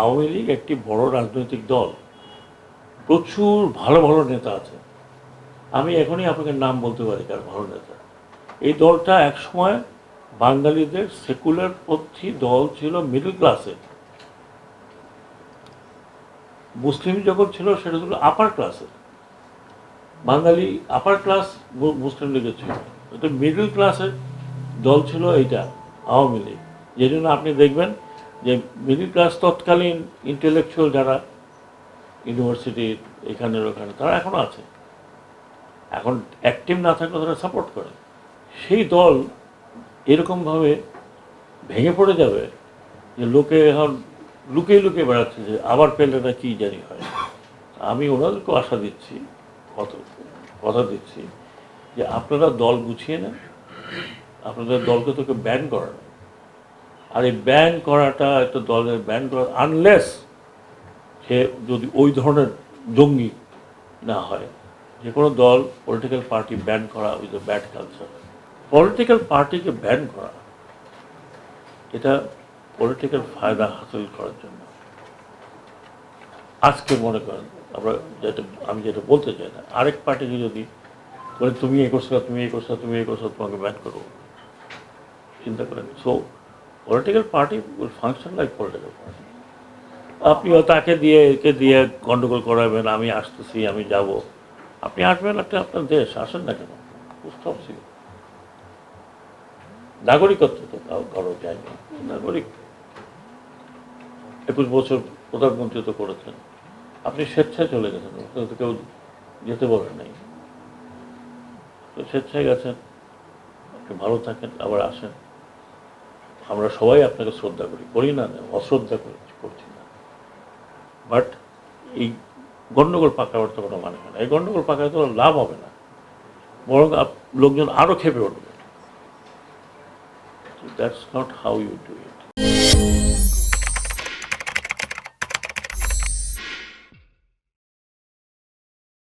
আওয়ামী লীগ একটি বড় রাজনৈতিক দল। প্রচুর ভালো ভালো নেতা আছে। আমি এখনই আপনাকে নাম বলতে পারি কার ভালো নেতা। এই দলটা একসময় বাঙালিদের সেকুলার পন্থী দল ছিল মিডল ক্লাসের মুসলিম যখন ছিল, সেটা ছিল আপার ক্লাসের বাঙালি আপার ক্লাস মুসলিম লীগের ছিল। মিডল ক্লাসের দল ছিল এইটা, আওয়ামী লীগ। যে জন্য আপনি দেখবেন যে মিডিল ক্লাস তৎকালীন ইন্টেলেকচুয়াল যারা ইউনিভার্সিটির এখানের ওখানে, তারা এখনও আছে। এখন অ্যাক্টিভ না থাকলে তারা সাপোর্ট করে। সেই দল এরকমভাবে ভেঙে পড়ে যাবে যে লোকে এখন লুকিয়ে লুকিয়ে বেড়াচ্ছে যে আবার পেলে না কী জানি হয়। আমি ওনাদেরকেও আশা দিচ্ছি কত কথা দিচ্ছি যে আপনারা দল গুছিয়ে নেন, আপনাদের দলকে তোকে ব্যান করার আর এই ব্যান করাটা একটা দলের ব্যান করা আনলেস সে যদি ওই ধরনের জঙ্গি না হয়, যে কোনো দল পলিটিক্যাল পার্টি ব্যান করা with a bad culture political পার্টিকে ব্যান করা, এটা পলিটিক্যাল ফায়দা হাসিল করার জন্য। আজকে মনে করেন, আমরা যেটা, আমি যেটা বলতে চাই না, আরেক পার্টিকে যদি বলে, তুমি এই করছ তুমি এই করছ তুমি এই করছ তোমাকে ব্যান করব। চিন্তা করেন। So political party will function like political party আপনিও তাকে দিয়ে, একে দিয়ে গন্ডগোল করাবেন, আমি আসতেছি, আমি যাব। আপনি আসবেন একটা আপনার দেশ, আসেন না কেন? উৎসব ছিল নাগরিকত্ব তো কারও যায়নি নাগরিক। একুশ বছর প্রধানমন্ত্রী তো করেছেন। আপনি স্বেচ্ছায় চলে গেছেন কেউ যেতে বলেন নাই। তো স্বেচ্ছায় গেছেন, আপনি ভালো থাকেন, আবার আসেন। আমরা সবাই আপনাকে শ্রদ্ধা করি। করি না, অশ্রদ্ধা করি, করছি না। বাট এই গণ্ডগোল পাকা তো কোনো মানে হয় না। এই গণ্ডগোল পাকা তো লাভ হবে না। বরং লোকজন আরও খেপে উঠবে। That's not how you do it